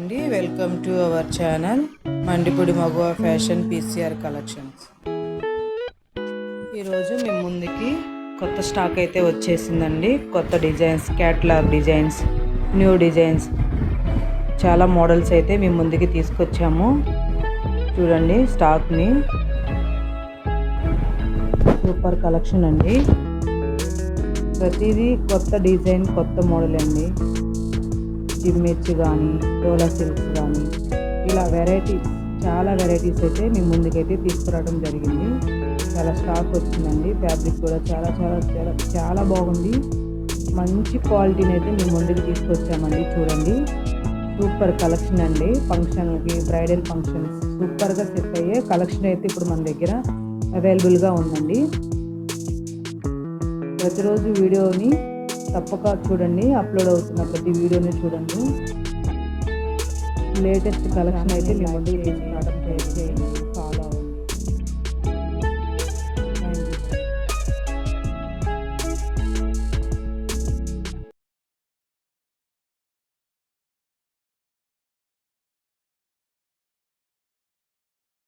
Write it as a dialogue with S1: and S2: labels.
S1: అండి. Welcome to our channel Mandipudi Maguva fashion PCR collections ఈరోజు మేము ముందుకి కొత్త స్టాక్ అయితే వచ్చేసిందండి. కొత్త designs catalogue designs new designs చాలా మోడల్స్ అయితే మేము ముందుకి తీసుకొచ్చాము. చూడండి స్టాక్ని సూపర్ కలెక్షన్ అండి. ప్రతిదీ కొత్త డిజైన్ కొత్త మోడల్ అండి. జిమ్మిర్చి కానీ డోలా సిల్క్స్ కానీ ఇలా వెరైటీస్ చాలా వెరైటీస్ అయితే మేము ముందుకైతే తీసుకురావడం జరిగింది. చాలా స్టాక్ వచ్చిందండి ఫ్యాబ్రిక్ కూడా చాలా చాలా చాలా చాలా బాగుంది. మంచి క్వాలిటీని అయితే మేము ముందుకు తీసుకొచ్చామండి చూడండి. సూపర్ కలెక్షన్ అండి ఫంక్షన్లకి బ్రైడల్ ఫంక్షన్స్ సూపర్గా సెట్ అయ్యే కలెక్షన్ అయితే ఇప్పుడు మన దగ్గర అవైలబుల్గా ఉందండి. ప్రతిరోజు వీడియోని తప్పక చూడండి అప్లోడ్ అవుతున్న ప్రతి వీడియోని చూడండి. లేటెస్ట్ కలెక్షన్ అయితే మీ ముందుకు తీసుకురావడం చేయండి